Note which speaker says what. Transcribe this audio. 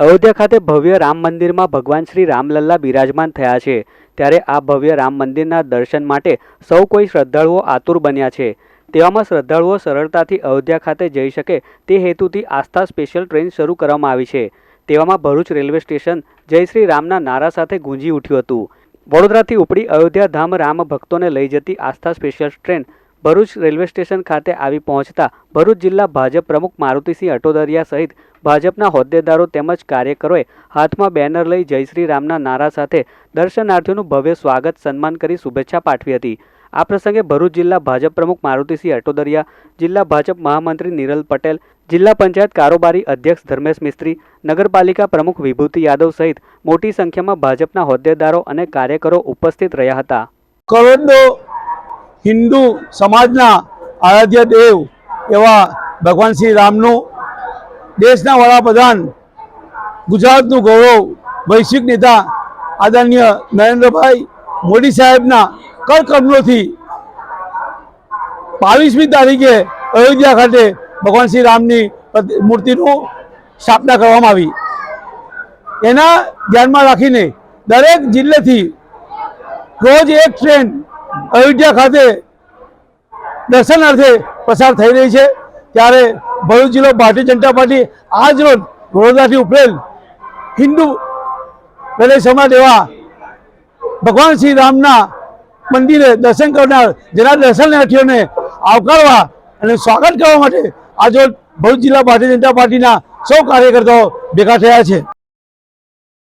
Speaker 1: અયોધ્યા ખાતે ભવ્ય રામ મંદિરમાં ભગવાન શ્રી રામલલ્લા બિરાજમાન થયા છે. ત્યારે આ ભવ્ય રામ મંદિરના દર્શન માટે સૌ કોઈ શ્રદ્ધાળુઓ આતુર બન્યા છે. તેવામાં શ્રદ્ધાળુઓ સરળતાથી અયોધ્યા ખાતે જઈ શકે તે હેતુથી આસ્થા સ્પેશિયલ ટ્રેન શરૂ કરવામાં આવી છે. તેવામાં ભરૂચ રેલવે સ્ટેશન જય શ્રી રામના નારા સાથે ગુંજી ઉઠ્યું હતું. વડોદરાથી ઉપડી અયોધ્યા ધામ રામ ભક્તોને લઈ જતી Aastha special train Bharuch railway station ખાતે આવી પહોંચતા ભરૂચ જિલ્લા ભાજપ પ્રમુખ મારુતિસિંહ અટોદરિયા સહિત ભાજપના હોદ્દેદારો તેમજ કાર્યકરોએ હાથમાં બેનર લઈ જય શ્રી રામના નારા સાથે દર્શનાર્થીઓનું ભવ્ય સ્વાગત સન્માન કરી શુભેચ્છા પાઠવી હતી. આ પ્રસંગે ભરૂચ જિલ્લા ભાજપ પ્રમુખ મારુતિસિંહ અટોદરિયા, જિલ્લા ભાજપ મહામંત્રી નિરલ પટેલ, જિલ્લા પંચાયત કારોબારી અધ્યક્ષ ધર્મેશ મિસ્ત્રી, નગરપાલિકા પ્રમુખ વિભૂતિ યાદવ સહિત મોટી સંખ્યામાં ભાજપના હોદ્દેદારો અને કાર્યકરો ઉપસ્થિત રહ્યા હતા.
Speaker 2: કરોડો હિન્દુ સમાજના આરાધ્ય દેવ એવા ભગવાન શ્રી રામનું દેશના વડાપ્રધાન, ગુજરાતનું ગૌરવ વૈશ્વિક નેતા આદરણીય નરેન્દ્રભાઈ મોદી સાહેબના કરકમલોથી બાવીસમી તારીખે અયોધ્યા ખાતે ભગવાન શ્રી રામની મૂર્તિનું સ્થાપના કરવામાં આવી. એના ધ્યાનમાં રાખીને દરેક જિલ્લેથી રોજ એક ટ્રેન અયોધ્યા ખાતે દર્શનાર્થે પસાર થઈ રહી છે. ત્યારે ભરૂચ જિલ્લો ભારતીય જનતા પાર્ટી આજ રોજ વડોદરાથી ઉપરેલ હિન્દુ પ્રદેશ સમાજ એવા ભગવાન શ્રી રામના મંદિરે દર્શન કરનાર જેના દર્શનાર્થીઓને આવકારવા અને સ્વાગત કરવા માટે આજ ભરૂચ જિલ્લા ભારતીય જનતા પાર્ટીના સૌ કાર્યકર્તાઓ ભેગા થયા છે.